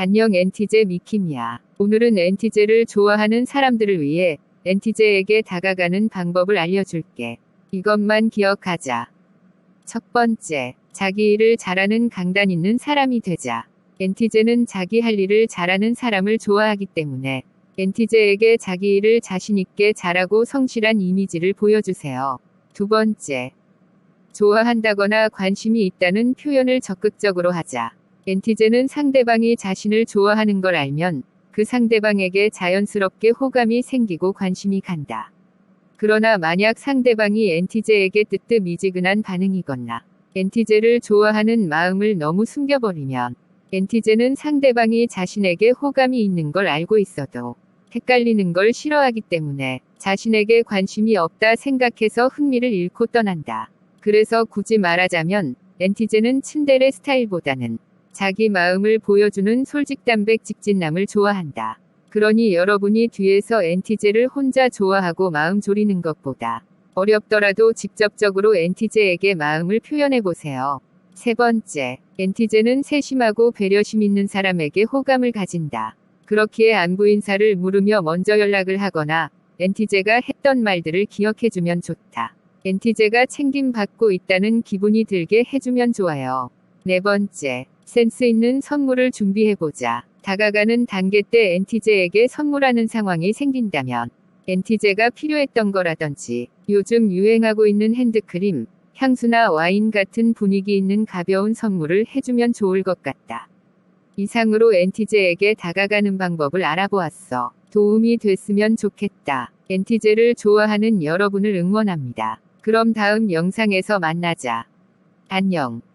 안녕 엔티제 미킴이야. 오늘은 엔티제를 좋아하는 사람들을 위해 엔티제에게 다가가는 방법을 알려줄게. 이것만 기억하자. 첫 번째, 자기 일을 잘하는 강단 있는 사람이 되자. 엔티제는 자기 할 일을 잘하는 사람을 좋아하기 때문에 엔티제에게 자기 일을 자신있게 잘하고 성실한 이미지를 보여주세요. 두 번째, 좋아한다거나 관심이 있다는 표현을 적극적으로 하자. 엔티제는 상대방이 자신을 좋아하는 걸 알면 그 상대방에게 자연스럽게 호감이 생기고 관심이 간다. 그러나 만약 상대방이 엔티제에게 뜨뜻 미지근한 반응이거나 엔티제를 좋아하는 마음을 너무 숨겨버리면 엔티제는 상대방이 자신에게 호감이 있는 걸 알고 있어도 헷갈리는 걸 싫어하기 때문에 자신에게 관심이 없다 생각해서 흥미를 잃고 떠난다. 그래서 굳이 말하자면 엔티제는 츤데레 스타일보다는 자기 마음을 보여주는 솔직담백 직진남을 좋아한다. 그러니 여러분이 뒤에서 엔티제를 혼자 좋아하고 마음 졸이는 것보다 어렵더라도 직접적으로 엔티제에게 마음을 표현해 보세요. 세 번째, 엔티제는 세심하고 배려심 있는 사람에게 호감을 가진다. 그렇기에 안부 인사를 물으며 먼저 연락을 하거나 엔티제가 했던 말들을 기억해주면 좋다. 엔티제가 챙김받고 있다는 기분이 들게 해주면 좋아요. 네 번째, 센스 있는 선물을 준비해보자. 다가가는 단계 때 엔티제에게 선물하는 상황이 생긴다면 엔티제가 필요했던 거라든지 요즘 유행하고 있는 핸드크림, 향수나 와인 같은 분위기 있는 가벼운 선물을 해주면 좋을 것 같다. 이상으로 엔티제에게 다가가는 방법을 알아보았어. 도움이 됐으면 좋겠다. 엔티제를 좋아하는 여러분을 응원합니다. 그럼 다음 영상에서 만나자. 안녕.